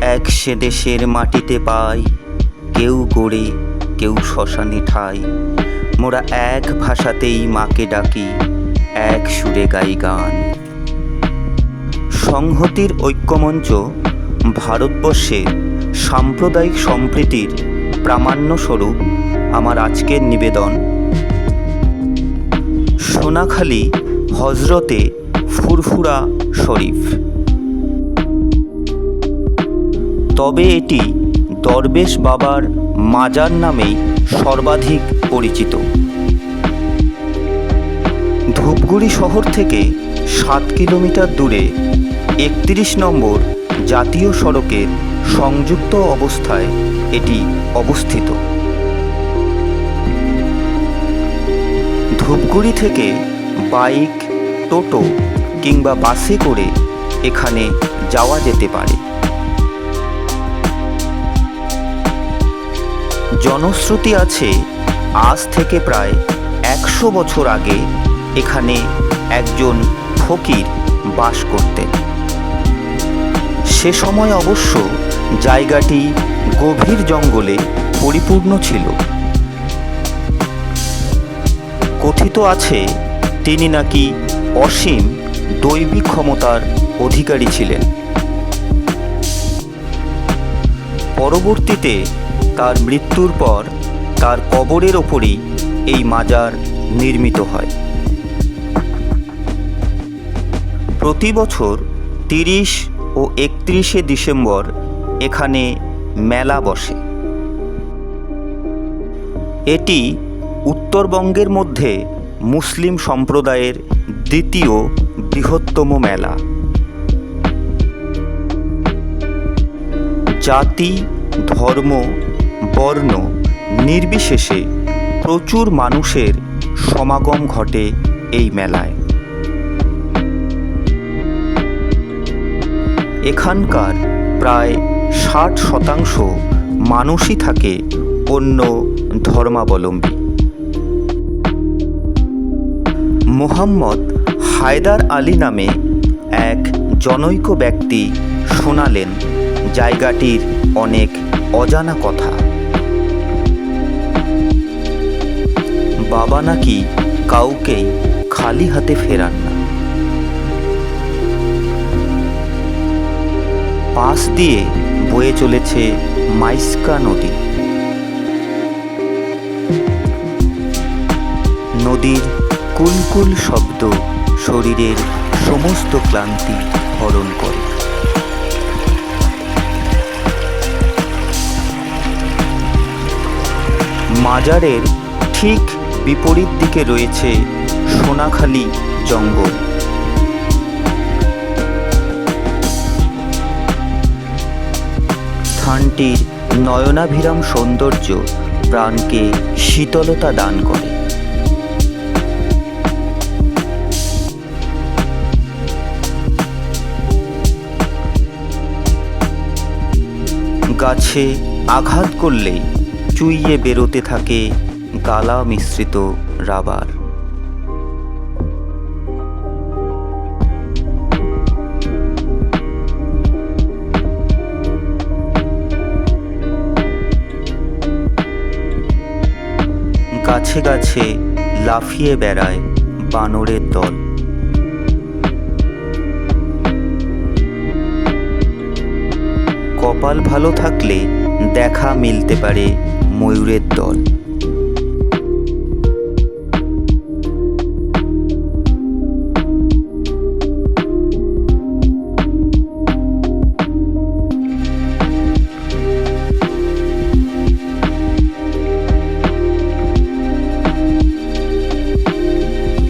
এক সে দেশের মাটিতে পাই। কেউ গড়ে, কেউ শ্মশানে ঠাই। মোরা এক ভাষাতেই মাকে ডাকি, এক সুরে গাই গান। সংহতির ঐক্যমঞ্চ ভারতবর্ষে সাম্প্রদায়িক সম্প্রীতির প্রামাণ্যস্বরূপ আমার আজকের নিবেদন। সোনাখালী হজরতে ফুরফুরা শরীফ। তবে এটি দরবেশ বাবার মাজার নামেই সর্বাধিক পরিচিত। ধূপগুড়ি শহর থেকে সাত কিলোমিটার দূরে একত্রিশ নম্বর জাতীয় সড়কের সংযুক্ত অবস্থায় এটি অবস্থিত। ধূপগুড়ি থেকে বাইক, টোটো কিংবা বাসে করে এখানে যাওয়া যেতে পারে। জনশ্রুতি আছে, আজ থেকে প্রায় একশো বছর আগে এখানে একজন ফকির বাস করতেন। সে সময় অবশ্য জায়গাটি গভীর জঙ্গলে পরিপূর্ণ ছিল। কথিত আছে, তিনি নাকি অসীম দৈবিক ক্ষমতার অধিকারী ছিলেন। পরবর্তীতে তার মৃত্যুর পর তার কবরের ওপরেই এই মাজার নির্মিত হয়। প্রতি বছর তিরিশ ও একত্রিশে ডিসেম্বর এখানে মেলা বসে। এটি উত্তরবঙ্গের মধ্যে মুসলিম সম্প্রদায়ের দ্বিতীয় বৃহত্তম মেলা। জাতি, ধর্ম বর্ণ নির্বিশেষে প্রচুর মানুষের সমাগম ঘটে এই মেলায়। এখানকার প্রায় ষাট শতাংশ মানুষই থাকে অন্য ধর্মাবলম্বী। মোহাম্মদ হায়দার আলী নামে এক জনৈক ব্যক্তি শোনালেন জায়গাটির অনেক অজানা কথা। বাবা নাকি কাউকেই খালি হাতে ফেরান না। পাশ দিয়ে বয়ে চলেছে মাইস্কা নদী। নদীর কুলকুল শব্দ শরীরের সমস্ত ক্লান্তি হরণ করে। মাজারের ঠিক বিপরীত দিকে রয়েছে সোনাখালী জঙ্গল। স্থানটির নয়নাভিরাম সৌন্দর্য প্রাণকে শীতলতা দান করে। গাছে আঘাত করলেই চুইয়ে বেরোতে থাকে গালা মিশ্রিত রাবার। গাছে গাছে লাফিয়ে বেড়ায় বানরের দল। কপাল ভালো থাকলে দেখা মিলতে পারে ময়ূরের দল।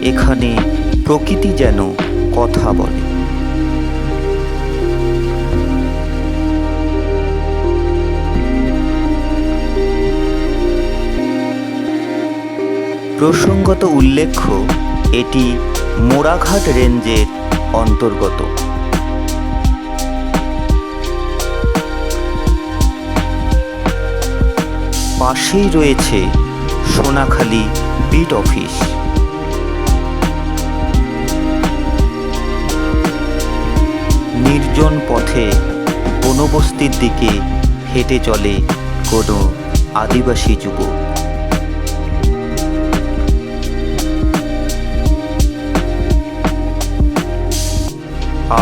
এখানে প্রকৃতি যেন কথা বলে। প্রসঙ্গত উল্লেখ্য, এটি মোড়াঘাট রেঞ্জের অন্তর্গত। পাশেই রয়েছে সোনাখালী বিট অফিস। পথে বনবস্তির দিকে হেঁটে চলে কোনো আদিবাসী যুবক।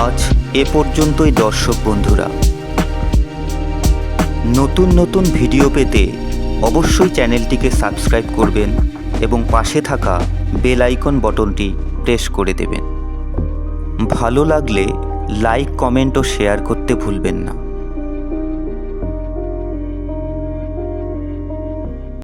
আজ এ পর্যন্তই দর্শক বন্ধুরা। নতুন নতুন ভিডিও পেতে অবশ্যই চ্যানেলটিকে সাবস্ক্রাইব করবেন এবং পাশে থাকা বেল আইকন বটনটি প্রেস করে দেবেন। ভালো লাগলে লাইক কমেন্ট ও শেয়ার করতে ভুলবেন না।